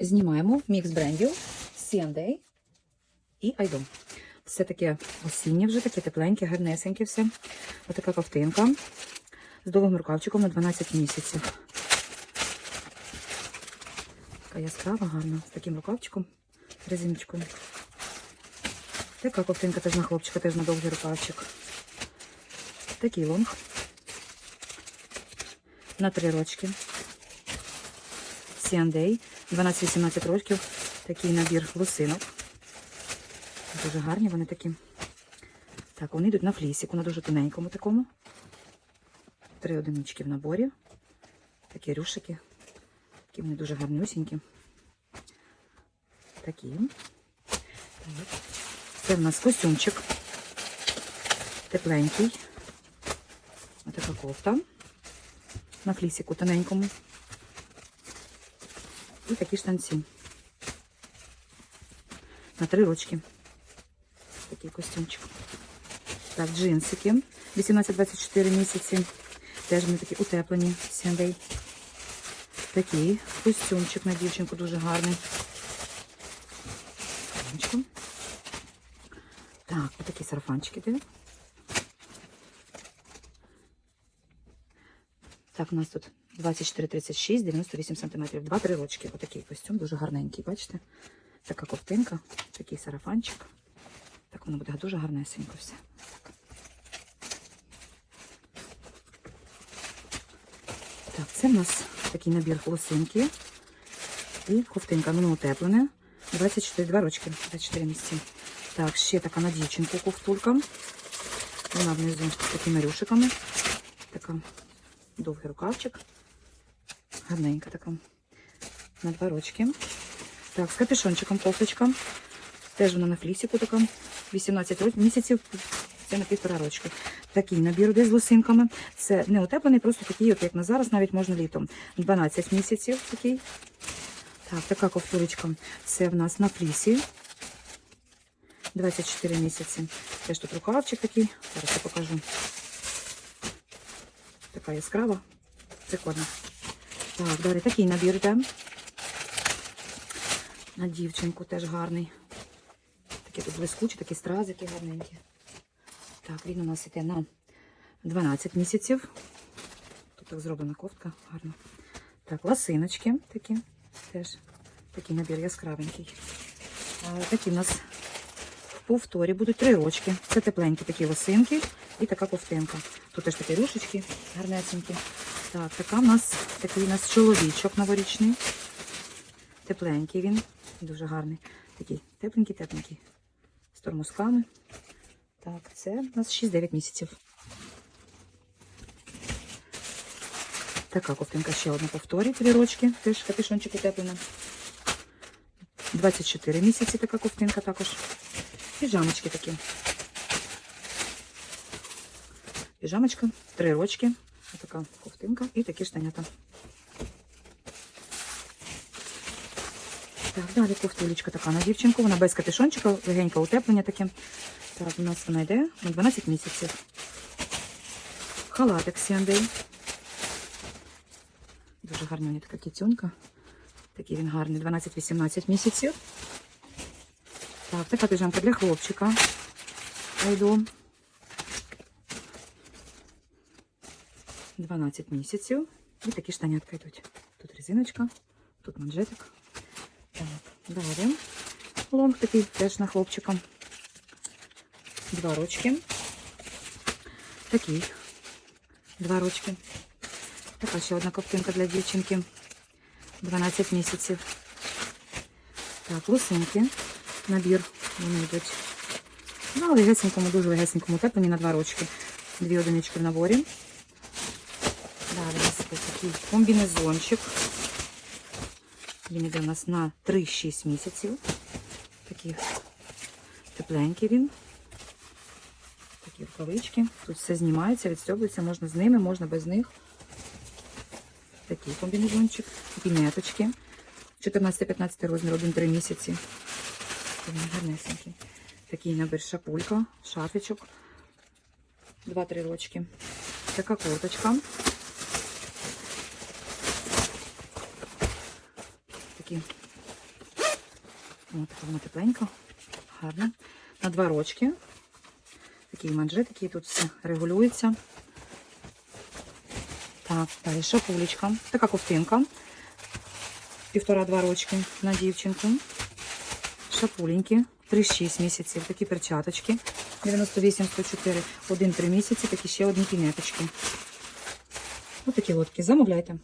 Знімаємо мікс брендів C&A і Айдом. Все таке осіннє вже, таке тепленьке, гарнесеньке все. Отака ковтинка з довгим рукавчиком на 12 місяців. Така яскрава, гарна, з таким рукавчиком, резиночкою. Така ковтинка теж на хлопчика, теж на довгий рукавчик. Такий лонг. На три рочки. Сіандей. 12-18 років. Такий набір лосинок. Дуже гарні вони такі. Так, вони йдуть на флісіку, на дуже тоненькому такому. Три одинички в наборі. Такі рюшики. Такі вони дуже гарнюсінькі. Такі. Так. Це в нас костюмчик. Тепленький. Отака кофта. На флісіку тоненькому. І такі штанці. На три ручки. Такий костюмчик. Так, джинсики. 18-24 місяці. Теж вони такі утеплені. Сендей. Такий костюмчик на дівчинку дуже гарний. Так, отакі сарафанчики диви. Так, у нас тут 24, 36, 98 сантиметрів. Два-три рочки. Отакий костюм, дуже гарненький, бачите? Така ковтинка, такий сарафанчик. Так воно буде дуже гарнесенько все. Так. Так, це в нас такий набір лосинки і ковтинка. Воно утеплене. 24, 2 рочки, 24 місяці. Так, ще така на дівчинку ковтулька. Вона внизу з такими рюшиками. Така довгий рукавчик. Гарненька така. На два рочки. Так, з капюшончиком кофточка. Теж вона на флісіку така. 18 місяців. Це на півтора рочки. Такий набір де з лосинками. Це не утеплений, просто такий, от як на зараз, навіть можна літом. 12 місяців такий. Так, така ковтурочка. Це в нас на флісі. 24 місяці. Теж тут рукавчик такий. Зараз я покажу. Така яскрава. Прикольно. Так, далі такий набір йде. На дівчинку теж гарний. Такі тут блискучі, такі стразики гарненькі. Так, він у нас іде на 12 місяців. Тут так зроблена кофтка, гарна. Так, ласиночки такі. Теж такий набір яскравенький. Такі у нас повторі будуть три рочки. Це тепленькі такі лосинки і така ковтинка. Тут теж такі рушечки гарнесенькі. Так, така у нас такий у нас чоловічок новорічний. Тепленький він. Дуже гарний. Такий тепленький, тепленький. З тормозками. Так, це у нас 6-9 місяців. Така ковтинка ще одна повторі, три рочки. Теж капюшончик утеплена. 24 місяці така ковтинка також. Піжамочки такі. Піжамочка, три рочки. Така ковтинка і такі штанята. Так, далі кофтулечка така на дівчинку. Вона без капюшончика, легеньке утеплення таке. Так, у нас вона йде на 12 місяців. Халатик Сендей. Дуже гарна така кітюнка. Такий він гарний, 12-18 місяців. Так, така піжамка для хлопчика. Айду. 12 місяців. І такі штанятка йдуть. Тут резиночка, тут манжетик. Так, далі. Лонг такий теж на хлопчика. Два рочки. Такий. Два рочки. Така ще одна ковтинка для дівчинки. 12 місяців. Так, лосинки. Набір. Вони йдуть. На легесенькому, дуже легесенькому теплені на два рочки. Дві одинички в наборі. Далі у нас такий комбінезончик. Він йде у нас на 3-6 місяців. Такий тепленький він. Такі рукавички. Тут все знімається, відстьобується, можна з ними, можна без них. Такий комбінезончик. Такі неточки. 14-15 розмір, 1-3 місяці. Вони гарнесенькі. Такий набір шапулька, шафічок. 2-3 рочки. Така курточка. Такі Ось така вона тепленька, гарна. На два рочки. Такий манжет, який тут все регулюється. Так, далі шапулечка. Така ковтинка. Півтора-два рочки на дівчинку. Шапуленькі. 3-6 місяців. Такі перчаточки. 98-104. Один-три місяці. Такі ще одні пінеточки. Ось такі лодки. Замовляйте.